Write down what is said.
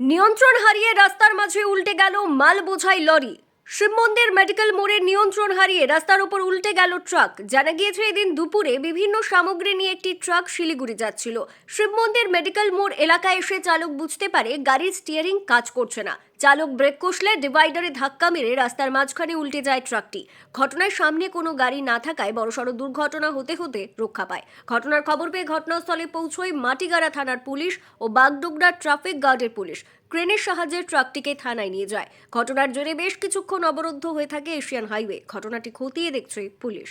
নিয়ন্ত্রণ হারিয়ে রাস্তার মাঝে উল্টে গেল মাল বোঝাই লরি। শিব মন্দির মেডিকেল মোড়ে নিয়ন্ত্রণ হারিয়ে রাস্তার উপর উল্টে গেল ট্রাক। জানা গিয়েছে এদিন দুপুরে বিভিন্ন সামগ্রী নিয়ে একটি ট্রাক শিলিগুড়ি যাচ্ছিল। শিব মন্দির মেডিকেল মোড় এলাকায় এসে চালক বুঝতে পারে, গাড়ির স্টিয়ারিং কাজ করছে না। চালক ব্রেক কষলে ডিভাইডারে ধাক্কা মেরে রাস্তার মাঝখানে উল্টে যায় ট্রাকটি। ঘটনায় সামনে কোনো গাড়ি না থাকায় বড়সড় দুর্ঘটনা হতে হতে রক্ষা পায়। ঘটনার খবর পেয়ে ঘটনাস্থলে পৌঁছয় মাটিগাড়া থানার পুলিশ ও বাগডোগরা ট্রাফিক গার্ডের পুলিশ। ক্রেনের সাহায্যে ট্রাকটিকে থানায় নিয়ে যায়। ঘটনার জেরে বেশ কিছুক্ষণ অবরুদ্ধ হয়ে থাকে এশিয়ান হাইওয়ে। ঘটনাটি খতিয়ে দেখছে পুলিশ।